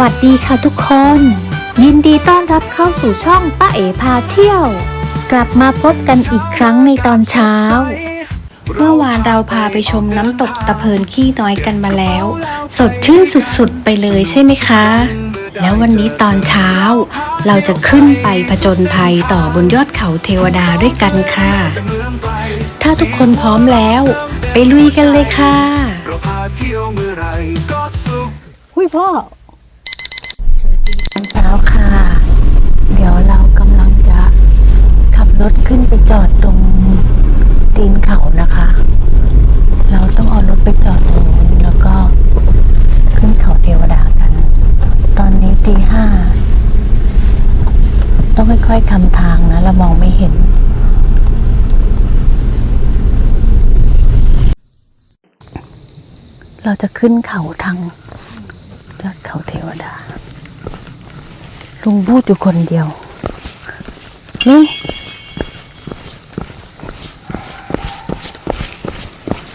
วัสดีค่ะทุกคน ยินดีต้อนรับเข้าสู่ช่องป้าเอ๋พาเที่ยว กลับมาพบกันอีกครั้งในตอนเช้า เมื่อวานเราพาไปชมน้ำตกตะเพินขี้น้อยกันมาแล้ว สดชื่นสุดๆไปเลยใช่ไหมคะ แล้ววันนี้ตอนเช้า เราจะขึ้นไปผจญภัยต่อบนยอดเขาเทวดาด้วยกันค่ะ ถ้าทุกคนพร้อมแล้ว ไปลุยกันเลยค่ะเราพาเที่ยวเมื่อไหรก็สุข หุ้ยพ่อ ตอนเช้าค่ะ เดี๋ยวเรากำลังจะขับรถขึ้นไปจอดตรงตีนเขานะคะ เราต้องเอารถไปจอดตรงนู้นแล้วก็ขึ้นเขาเทวดากัน ตอนนี้ตีห้าต้องค่อยๆคำทางนะ เรามองไม่เห็นเราจะขึ้นเขาทางยอดเขาเทวดา ลุงพูดอยู่คนเดียว นี่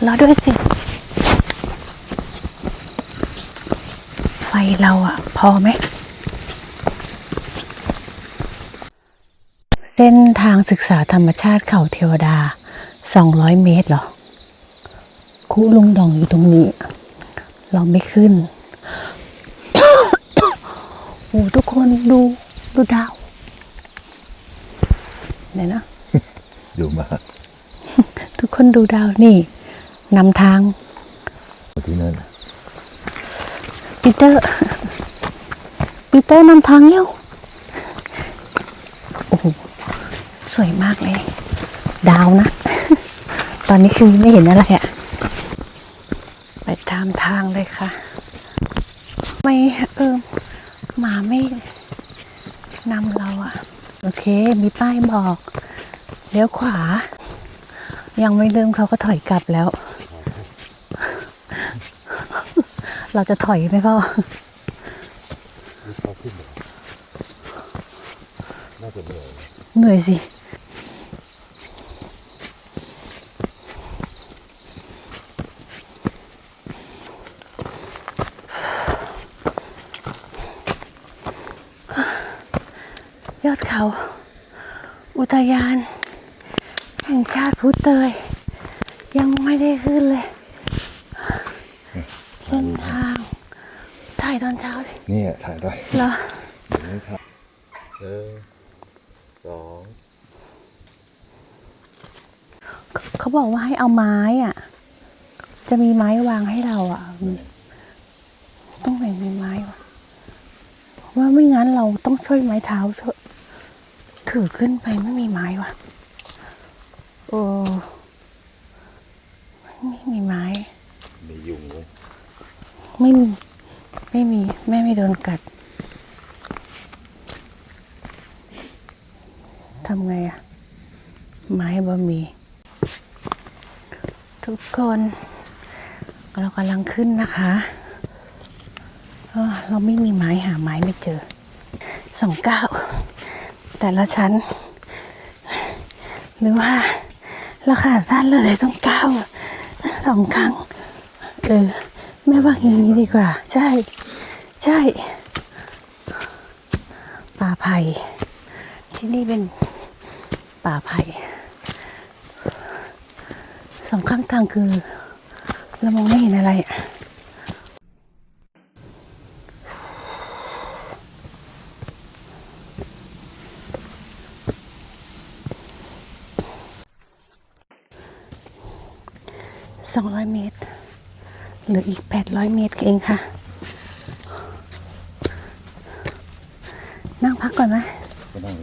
รอด้วยสิ ไฟเราอะพอไหม เส้นทางศึกษาธรรมชาติเขาเทวดา 200 เมตรเหรอ คุลุงดองอยู่ตรงนี้ เราไม่ขึ้น โอ้ทุกคนดูดูดาวเดี๋ยวนะ ดูมาทุกคนดูดาวนี่นำทางที่นั่นปีเตอร์ปีเตอร์นำทางเร็วโอ้โหสวยมากเลย ดาวนะ ตอนนี้คือไม่เห็นอะไรอะไปตามทางเลยค่ะ ไม่เออห มาไม่นำเราอะโอเค มีป้ายบอกเลี้ยวขวา ยังไม่เริ่มเขาก็ถอยกลับแล้ว เราจะถอยไหมพ่อเหนื่อยสิ ยอดเขา อุทยานแห่งชาติพุเตย ยังไม่ได้ขึ้นเลย เส้นทาง ถ่ายตอนเช้าเลยนี่ถ่ายได้เหรอเดี๋ยวไม่ถ่ายหนึ่งสองเขาบอกว่าให้เอาไม้อะ จะมีไม้วางให้เราอะ ต้องไหนมีไม้วะว่าไม่งั้นเราต้องช่วยไม้เท้าช่วย ถือขึ้นไปไม่มีไม้วะโอ้ไม่มีไม้ มียุงเลยไม่มีไม่มีแม่ไม่โดนกัดทำไงอะไม้บะหมี่ทุกคน เรากำลังขึ้นนะคะเอ้อเราไม่มีไม้หาไม้ไม่เจอสองเก้า แต่ละชั้น หรือว่าเราขาสั้นเลยต้องก้าวสองครั้งเออแม่ว่าอย่างนี้ดีกว่า ใช่ ใช่ป่าไผ่ที่นี่เป็นป่าไผ่สองข้างทางคือเรามองไม่เห็นอะไรอะ สองร้อยเมตร เหลืออีก 800 เมตรเองค่ะ นั่งพักก่อนไหมก็นั่ง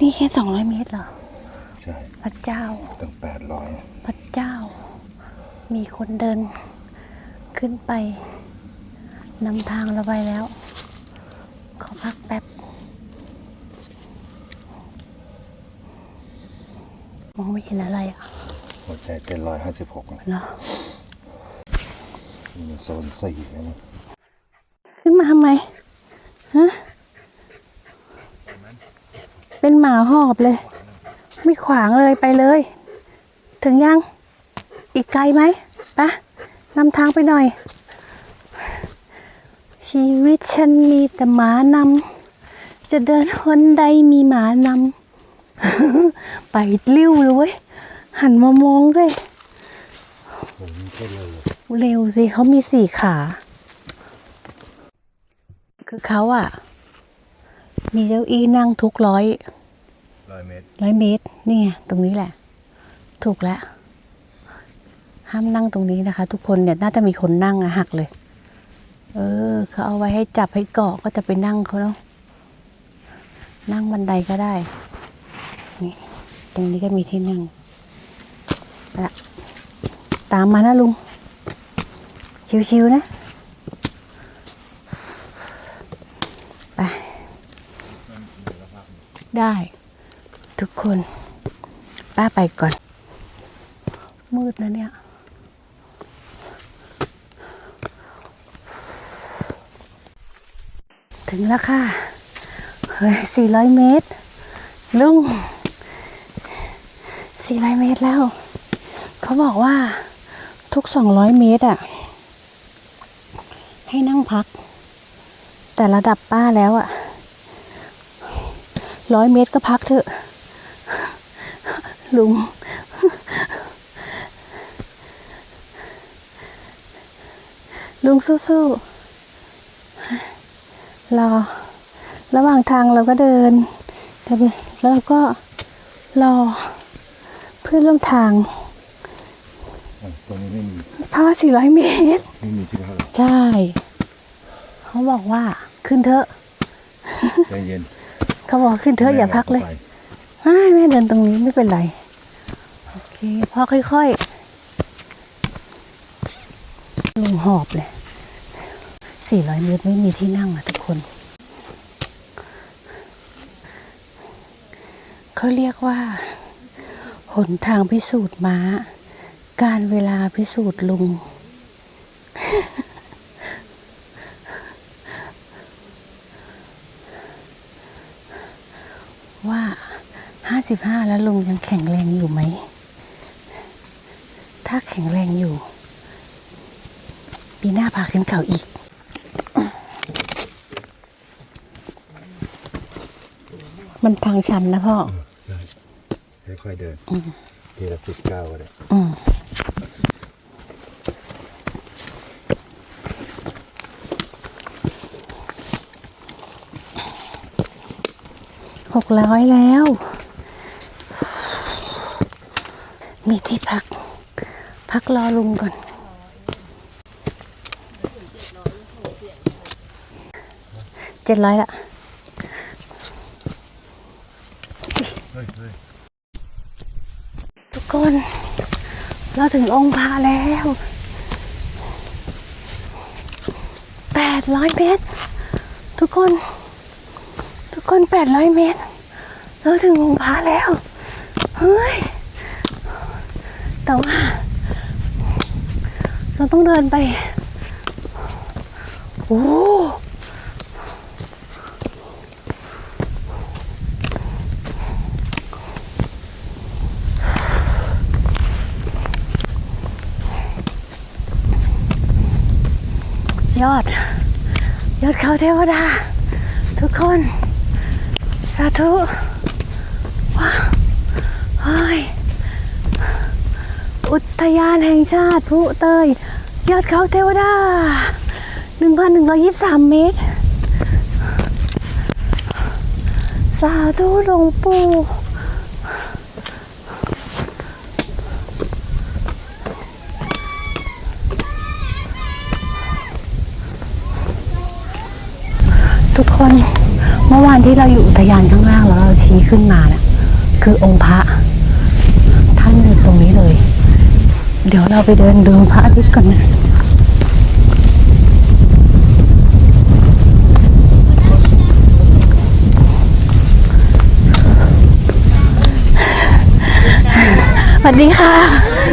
นี่แค่ 200 เมตรเหรอ ใช่ พระเจ้า ตั้งแปดร้อยพระเจ้า มีคนเดินขึ้นไปนำทางเราไปแล้ว ขอพักแป๊บ มองไม่เห็นอะไรอะ หัวใจ เต้นร้อยห้าสิบหกเลยเหรอมีโซนสี่แล้วนะขึ้นมาทำไม ฮะ เป็นหมาหอบเลย ไม่ขวางเลยไปเลย ถึงยัง อีกไกลไหมไปะนำทางไปหน่อย ชีวิตฉันมีแต่หมานำ จะเดินหนใดมีหมานำ ไปลิ้วเลยเว้ยหันมามองด้วยผมก็ เลยเร็วสิเขามีสี่ขา คือเขาอะมีเก้าอี้นั่งทุกร้อยร้อยเมตรร้อยเมตร นี่ไงตรงนี้แหละ ถูกแล้วห้ามนั่งตรงนี้นะคะ ทุกคนเนี่ยน่าจะมีคนนั่งอะหักเลย เออเขาเอาไว้ให้จับให้เกาะก็จะไปนั่งเขาเนาะนั่งบันไดก็ได้นี่ตรงนี้ก็มีที่นั่งเอาละ ตามมานะลุง ชิวๆนะ ไป ได้ ทุกคน ป้าไปก่อน มืดนะเนี่ยถึงแล้วค่ะ เฮ้ยสี่ร้อยเมตร ลุงสี่ร้อยเมตรแล้ว เขาบอกว่า ทุกสองร้อยเมตรอะ ให้นั่งพัก แต่ระดับป้าแล้วอะร้อยเมตรก็พักเถอะ ลุง ลุงสู้ๆรอ ระหว่างทางเราก็เดินแล้วเราก็รอเพื่อนร่วมทาง ตรงนี้ไม่มีเพราะว่า400 เมตร ไม่มีที่พักหรอกใช่ เขาบอกว่าขึ้นเถอะ ใจเย็นเขาบอกขึ้นเถอะอย่าพักเลยไปไม่แม่เดินตรงนี้ไม่เป็นไร โอเคพ่อค่อยๆลุงหอบเลย400 เมตรไม่มีที่นั่งอะทุกคน เขาเรียกว่า หนทางพิสูจน์ม้า การเวลาพิสูจน์ลุง ว่าห้าสิบห้าแล้วลุงยังแข็งแรงอยู่ไหม ถ้าแข็งแรงอยู่ ปีหน้าพาขึ้นเขาอีกมันทางชันนะพ่อได้ค่อยๆเดิน ทีละสิบเก้าก็ได้ อืมหก ร้อยแล้ว มีที่พัก พักรอลุงก่อน เจ็ดร้อยละทุกคน เราถึงองค์พระแล้วแปดร้อยเมตร ทุกคน ทุกคนแปดร้อยเมตร เราถึงองค์พระแล้ว เฮ้ย แต่ว่า เราต้องเดินไป โอ้ยอด ยอดเขาเทวดา ทุกคน สาธุว้าวเฮ้ย อุ ทยานแห่งชาติผู้เตย ยอดเขาเทวดา 1,123 เมตร สาธุหลวงปู่ทุกคนเมื่อวานที่เราอยู่อุทยานข้างล่างแล้วเราชี้ขึ้นมาน่ะคือองค์พระ เดี๋ยวเราไปเดินดูพระอาทิตย์กันนะสวัสดีค่ะ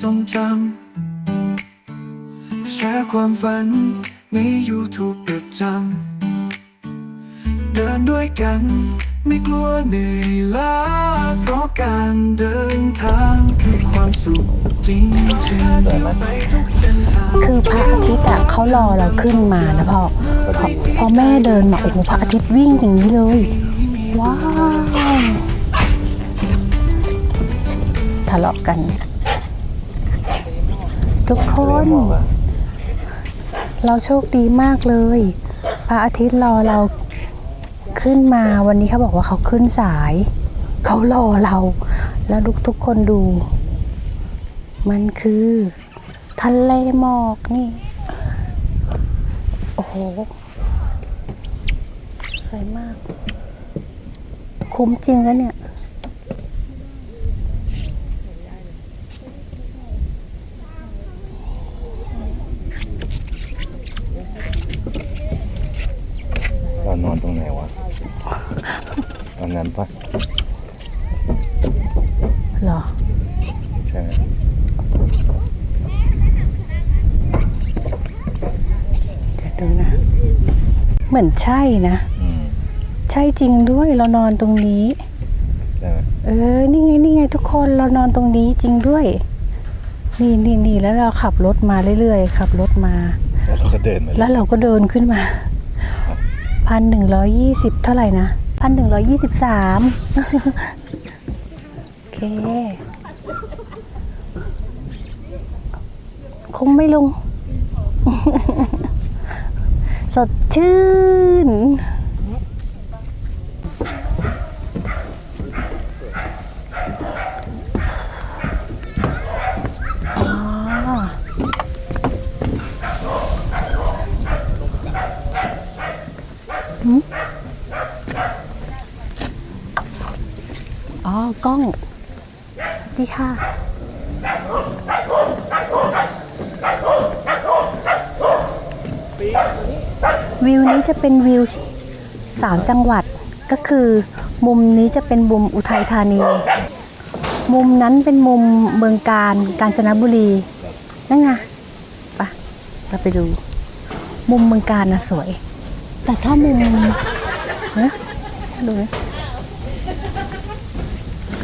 ทรงจำแชร์ความฝันใน YouTube ประจำเดินด้วยกัน ไม่กลัวเหนื่อยล้าเพราะการเดินทางคือความสุขจริงๆเที่ยวไปทุกเส้นทาง คือพระอาทิตย์อะเขารอเราขึ้นมานะพ่อพอพอแม่เดินมาโอ้โหพระอาทิตย์วิ่งอย่างนี้เลย ว้าวทะเลาะกัน ทุกคน เราโชคดีมากเลย พระอาทิตย์รอเราขึ้นมาวันนี้เขาบอกว่าเขาขึ้นสาย เขารอเรา แล้วทุกทุกคนดู มันคือทะเลหมอกนี่ โอ้โห สวยมาก คุ้มจริงแล้วเนี่ย เรานอนตรงไหนวะตอนนั้นปะ เหรอ ใช่ จะดูนะ เหมือนใช่นะ อืมใช่จริงด้วยเรานอนตรงนี้ ใช่ไหมเออ นี่ไงนี่ไงทุกคนเรานอนตรงนี้จริงด้วย นี่นี่นี่แล้วเราขับรถมาเรื่อยๆขับรถมา แล้วเราก็เดินมาแล้วเราก็เดินขึ้นมาพันหนึ่งร้อยยี่สิบเท่าไหร่นะพันหนึ่งร้อยยี่สิบสามโอเค คงไม่ลง สดชื่น อ๋อ อ๋อกล้องดีค่ะ วิวนี้จะ เป็นวิวสามจังหวัดก็คือ มุมนี้จะเป็นมุมอุทัยธานี มุมนั้นเป็นมุมเมืองการกาญจนบุรีนั่นไงไปะเราไปดู มุมเมืองการนะสวย แต่ถ้ามุมนะดูนะ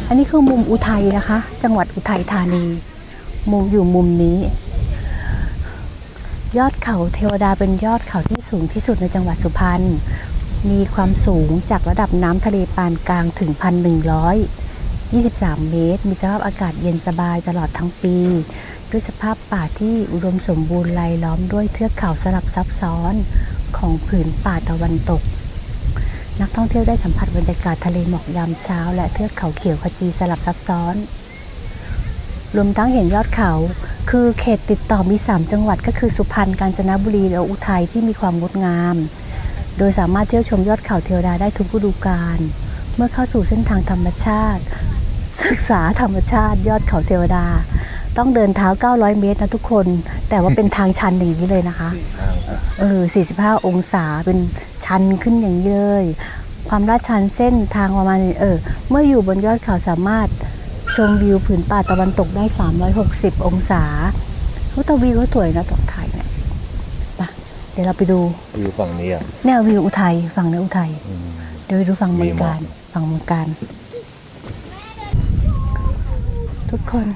อันนี้คือมุมอุทัยนะคะ จังหวัดอุทัยธานี มุมอยู่มุมนี้ ยอดเขาเทวดาเป็นยอดเขาที่สูงที่สุดในจังหวัดสุพรรณ มีความสูงจากระดับน้ำทะเลปานกลางถึง 1,123 เมตร มีสภาพอากาศเย็นสบายตลอดทั้งปี ด้วยสภาพป่าที่อุดมสมบูรณ์รายล้อมด้วยเทือกเขาสลับซับซ้อนของผืนป่าตะวันตก นักท่องเที่ยวได้สัมผัสบรรยากาศทะเลหมอกยามเช้า และเทือกเขาเขียวขจีสลับซับซ้อน รวมทั้งเห็นยอดเขา คือเขตติดต่อมี 3 จังหวัดก็คือสุพรรณ กาญจนบุรี และอุทัยที่มีความงดงาม โดยสามารถเที่ยวชมยอดเขาเทวดาได้ทุกฤดูกาล เมื่อเข้าสู่เส้นทางธรรมชาติ ศึกษาธรรมชาติยอดเขาเทวดา ต้องเดินเท้า 900 เมตรนะทุกคน แต่ว่าเป็นทางชันอย่างนี้เลยนะคะ เออ 45 องศาเป็นชันขึ้นอย่างนี้เลย ความลาดชันเส้นทางประมาณเออ เมื่ออยู่บนยอดเขาสามารถ ชมวิวผืนป่าตะวันตกได้ 360 องศาโอ้แต่วิวก็สวยนะตอนถ่ายเนี่ยไปเดี๋ยวเราไปดูอยู่ฝั่งนี้อะเนี่ยวิวอุทัยฝั่งในอุทัยอืมเดี๋ยวไปดูฝั่งเมืองการมีหมอกฝั่งเมืองการ ทุกคน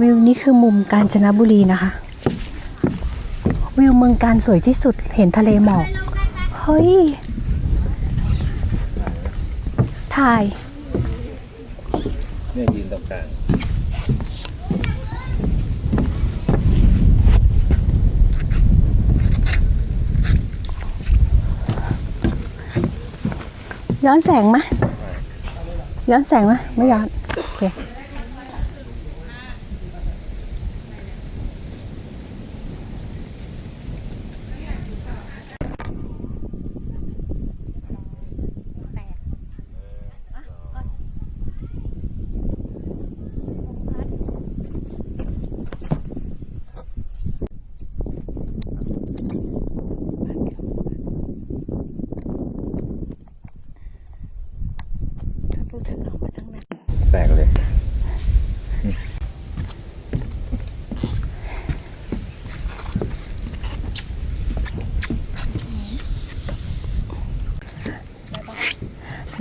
วิวนี้คือมุมกาญจนบุรีนะคะ วิวเมืองการสวยที่สุดเห็นทะเลหมอกเฮ้ยถ่าย เนี่ยยืนตรงกลางย้อนแสงไหมย้อนแสงไหมไม่ย้อน โอเค ถึงออกมาตั้งนานแตกเลย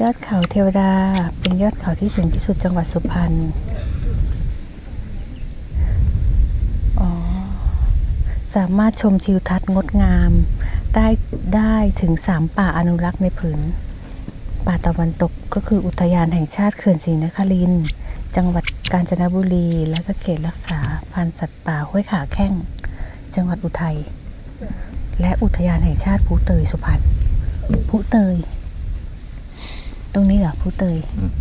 ยอดเขาเทวดา เป็นยอดเขาที่สูงที่สุดจังหวัดสุพรรณ อ๋อ สามารถชมทิวทัศน์งดงาม ได้ได้ถึงสามป่าอนุรักษ์ในผืน ตะวันตกก็คืออุทยานแห่งชาติเขื่อนศรีนครินทร์จังหวัดกาญจนบุรี และก็เขตรักษาพันธุ์สัตว์ป่าห้วยขาแข้ง จังหวัดอุทัย และอุทยานแห่งชาติภูเตยสุพรรณภูเตย ตรงนี้เหรอภูเตยอืม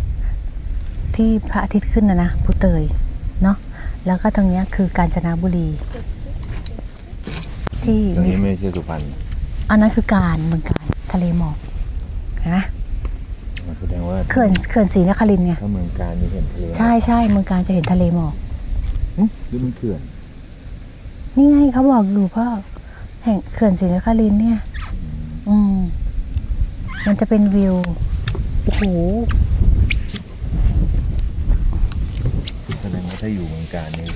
ที่พระอาทิตย์ขึ้นนะนะภูเตยเนาะแล้วก็ตรงเนี้ยคือกาญจนบุรี ที่ตรงมีนี้ไม่ใช่สุพรรณอันนั้นคือการเมืองการทะเลหมอกเห็นไหมมันแสดง ว่าเขื่อนเขื่อนศรีนครินทร์ไงถ้าเมืองการนี่เห็นทะเลใช่ใช่เมืองการจะเห็นทะเลหมอกหึหรือมันเขื่อน นี่ไงเขาบอกอยู่พ่อแห่งเขื่อนศรีนครินทร์เนี่ย อืมมันจะเป็นวิวโอ้โหแสดงว่าถ้าอยู่เมืองการนี่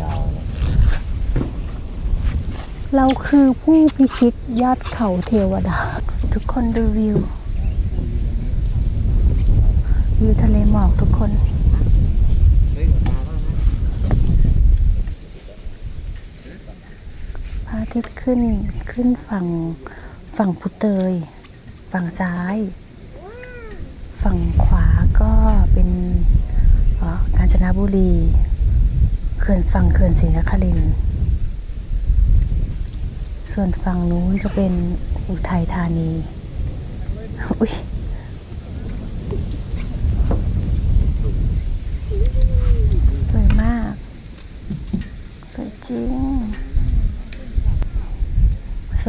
ยาวนะเราคือผู้พิชิตยอดเขาเทวดา ทุกคนดูวิว วิวทะเลหมอกทุกคน พระอาทิตย์ขึ้นขึ้นฝั่งฝั่งพุเตย ฝั่งซ้าย ฝั่งขวาก็เป็นกาญจนบุรีเขื่อนฝั่งเขื่อนศรีนครินส่วนฝั่งนู้นจะเป็นอุทัยธานี อุ้ย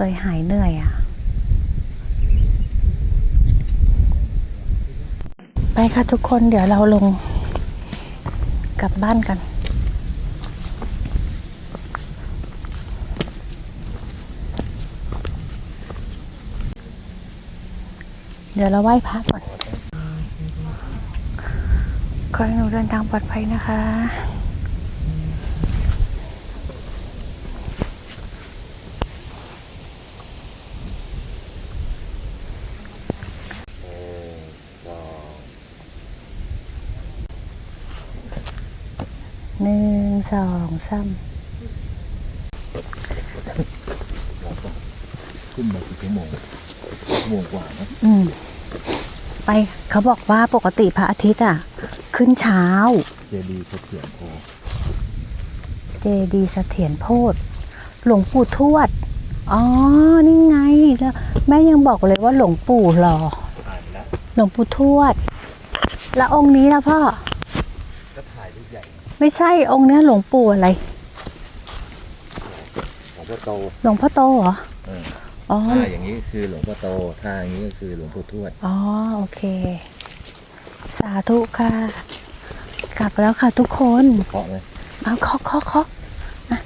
ยหายเหนื่อยอะ ไปค่ะทุกคนเดี๋ยวเราลงกลับบ้านกัน เดี๋ยวเราไหว้พระก่อนขอให้หนูเดินทางปลอดภัยนะคะ หนึ่ง สองสามขึ้นมากี่ชั่วโมงชั่วโมงกว่านะอืมไปเขาบอกว่าปกติพระอาทิตย์อะ ขึ้นเช้า เจดีย์เขาเขียนโพเจดีย์เสถียรโพธหลวงปู่ทวด อ๋อ นี่ไงแล้วแม่ยังบอกเลยว่าหลวงปู่หล่อถ่ายแล้วหลวงปู่ทวด แล้วองค์นี้ล่ะพ่อก็ถ่ายรูปใหญ่ ไม่ใช่องค์เนี้ยหลวงปู่อะไรของพ่อโตหลวงพ่อโตเหรอ เอออ๋อ ถ้าอย่างนี้คือหลวงพ่อโตถ้าอย่างนี้ก็คือหลวงปู่ทวด อ๋อ โอเค สาธุค่ะ กลับแล้วค่ะทุกคนเพราะเลยเอาเคาะเคาะเคาะอะ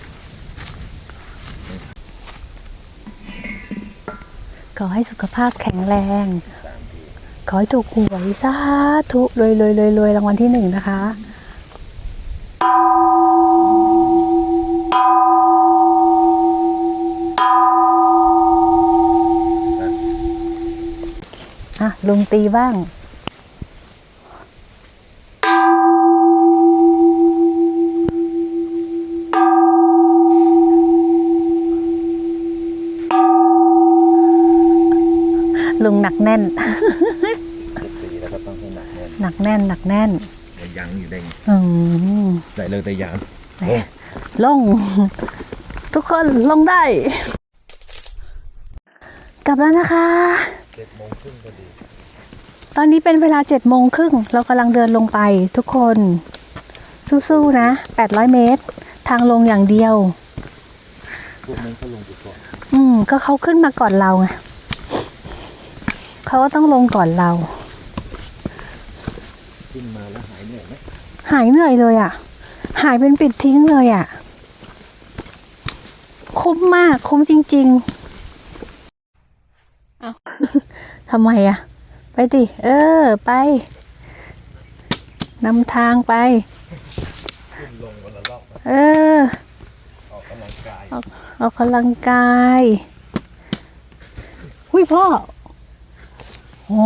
ขอให้สุขภาพแข็งแรง ขอให้ถูกหวยสาธุรวยรวยรวยรวยรางวัลที่หนึ่งนะคะ ลุงตีบ้าง ลุงหนักแน่น ตีแล้วก็ต้องให้หนักแน่นหนักแน่น หนักแน่นมันยังอยู่ได้ไงอืมได้เลยแต่ยังไปลง ทุกคนลงได้ กลับแล้วนะคะ เจ็ดโมงครึ่งพอดี ตอนนี้เป็นเวลาเจ็ดโมงครึ่งเรากำลังเดินลงไปทุกคน สู้ๆนะแปดร้อยเมตร ทางลงอย่างเดียวพวกนั้นเขาลงไปก่อนอืม ก็เขาขึ้นมาก่อนเราไงเขาก็ต้องลงก่อนเรา ขึ้นมาแล้วหายเหนื่อยไหมหายเหนื่อยเลยอะ่ะ หายเป็นปิดทิ้งเลยอะ่ะ คุ้มมาก คุ้มจริง ๆ เอาทำไมอะ่ะ ไปดิ เออ ไปนำทางไป เออ ออกกำลังกาย ออกกำลังกายหุยพ่อ โอ้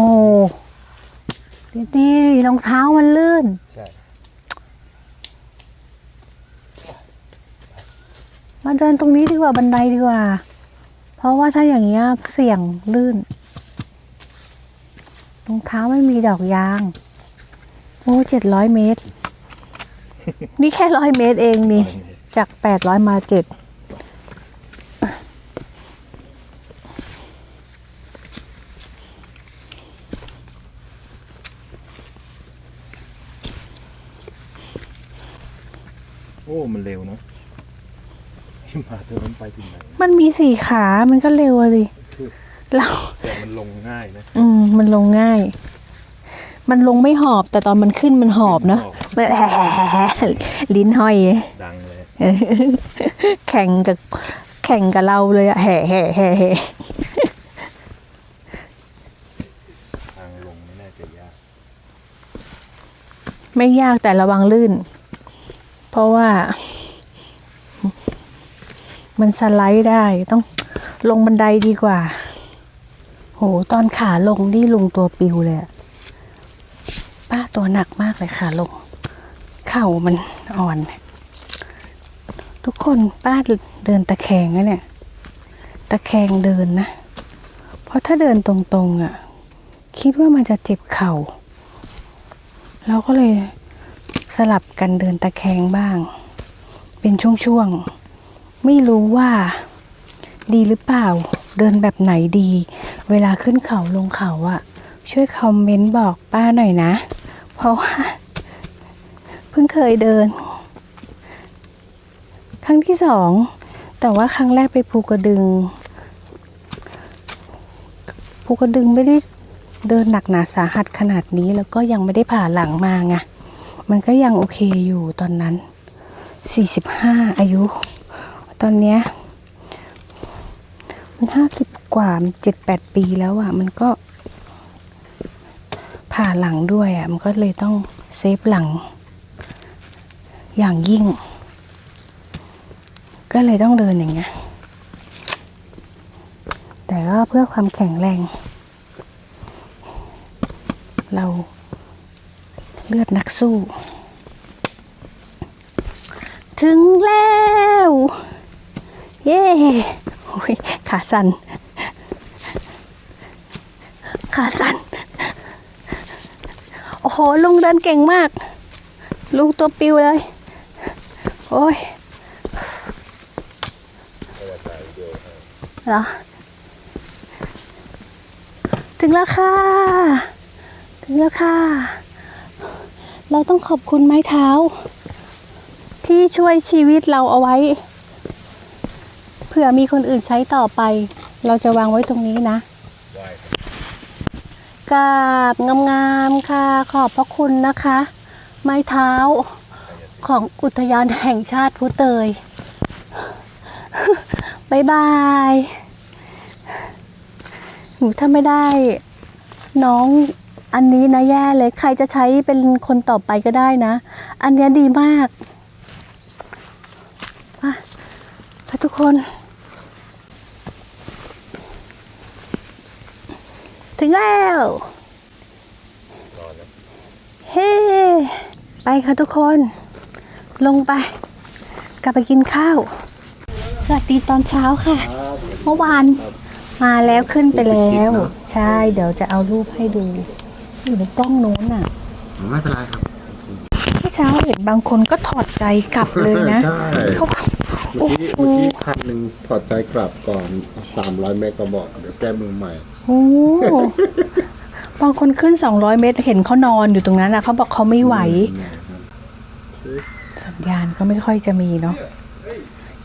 ดีดีรองเท้ามันลื่น ใช่ มาเดินตรงนี้ดีกว่าบันไดดีกว่า เพราะว่าถ้าอย่างเงี้ยเสี่ยงลื่น รองเท้าไม่มีดอกยาง โอ้เจ็ดร้อยเมตร นี่แค่ร้อยเมตรเองนี่ จากแปดร้อยมาเจ็ดโอ้ มันเร็วเนอะที่มาเธอมันไปถึงไหน มันมีสี่ขา มันก็เร็วอะสิคือ เราแต่มันลงง่ายนะอืมมันลงง่าย มันลงไม่หอบแต่ตอนมันขึ้นมันหอบเนอะหอบมันแหลิ้นห้อย ดังเลย แข่งกับแข่งกับเราเลยอะแห่แห่แห่แห่ทางลงไม่น่าจะยาก ไม่ยากแต่ระวังลื่น เพราะว่า มันสไลด์ได้ต้องลงบันไดดีกว่า โห ตอนขาลงนี่ลุงตัวปิวเลยป้าตัวหนักมากเลยขาลง เข่ามันอ่อน ทุกคนป้าเดินตะแคงนะเนี่ย ตะแคงเดินนะ เพราะถ้าเดินตรงๆอะ่ะ คิดว่ามันจะเจ็บเข่า เราก็เลยสลับกันเดินตะแคงบ้าง เป็นช่วงๆ ไม่รู้ว่าดีหรือเปล่า เดินแบบไหนดี เวลาขึ้นเขาลงเขาอะช่วยคอมเมนต์บอกป้าหน่อยนะ เพราะว่า เพิ่งเคยเดิน ครั้งที่สอง แต่ว่าครั้งแรกไปภูกระดึงภูกระดึงไม่ได้เดินหนักหนาสาหัสขนาดนี้แล้วก็ยังไม่ได้ผ่าหลังมาไงมันก็ยังโอเคอยู่ตอนนั้น 45 อายุ ตอนเนี้ย มันห้าสิบกว่าเจ็ดแปดปีแล้วอะ มันก็ ผ่าหลังด้วยอะ มันก็เลยต้องเซฟหลัง อย่างยิ่ง ก็เลยต้องเดินอย่างเงี้ย แต่ก็เพื่อความแข็งแรง เราเลือดนักสู้ ถึงแล้ว เย้ ขาสั่นขาสั่นโอ้โหลุงเดินเก่งมาก ลุงตัวปิวเลย โอ้ยเหรอถึงแล้วค่ะ ถึงแล้วค่ะ เราต้องขอบคุณไม้เท้า ที่ช่วยชีวิตเราเอาไว้ ผื่อมีคนอื่นใช้ต่อไป เราจะวางไว้ตรงนี้นะกับกราบงามๆค่ะ ขอบพระคุณนะคะ ไม้เท้าของอุทยานแห่งชาติพุเตยบายบายหนูถ้าไม่ได้ น้องอันนี้นะแย่เลยใครจะใช้เป็นคนต่อไปก็ได้นะ อันนี้ดีมากอะทุกคน ถึงแล้ว เฮ้ ไปค่ะทุกคน ลงไป กลับไปกินข้าว สวัสดีตอนเช้าค่ะ เมื่อวานมาแล้วขึ้นไปแล้ว ใช่ เดี๋ยวจะเอารูปให้ดู อยู่ในกล้องนู้นน่ะ ไม่เป็นไรครับเมื่อเช้าเห็นบางคนก็ถอดใจกลับเลยนะใช่เขาบอกโอ้เมื่อกี้โหเมื่อกี้พันหนึ่งถอดใจกลับก่อน 300เมตรก็บอกเดี๋ยวแก้มือใหม่ โอ้บางคนขึ้น 200 เมตรเห็นเขานอนอยู่ตรงนั้นนะเขาบอกเขาไม่ไหว สัญญาณก็ไม่ค่อยจะมีเนาะ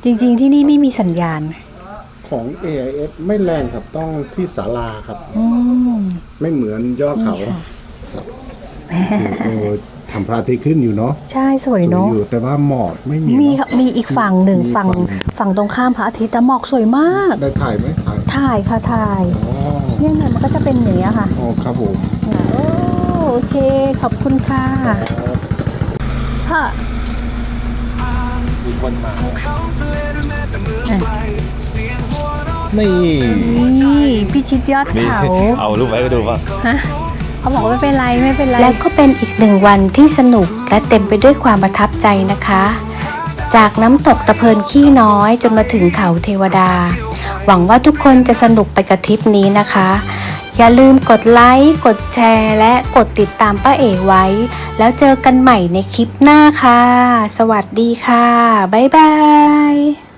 จริง ๆ ที่นี่ไม่มีสัญญาณ ของ AIS ไม่แรงครับต้องที่ศาลาครับ อืม ไม่เหมือนยอดเขานี่ค่ะครับ เออทำพระอาทิตย์ขึ้นอยู่เนาะใช่สวยสวยเนาะอยู่แต่ว่าหมอกไม่มีมีเนอะค่ะมีอีกฝั่งหนึ่งมีฝั่งฝั่งหนึ่ง ฝั่งตรงข้ามพระอาทิตย์แต่หมอกสวยมาก ได้ถ่ายไหมถ่ายถ่ายค่ะถ่ายอ๋อเนี่ยเนี่ยมันก็จะเป็นอย่างนี้ยค่ะอ๋อครับผม เนี่ยโอ้โอเคขอบคุณค่ะพ่อมีคนมาอะนี่นี่พี่ชิดยอดเขาเอารูปไว้ก็ดูป่ะฮะ เขาบอกว่าไม่เป็นไรไม่เป็นไร และก็เป็นอีกหนึ่งวันที่สนุกและเต็มไปด้วยความประทับใจนะคะ จากน้ำตกตะเพินขี้น้อยจนมาถึงเขาเทวดา หวังว่าทุกคนจะสนุกไปกับทริปนี้นะคะ อย่าลืมกดไลค์กดแชร์ และกดติดตามป้าเอ๋ไว้ แล้วเจอกันใหม่ในคลิปหน้าค่ะ สวัสดีค่ะ บ๊ายบาย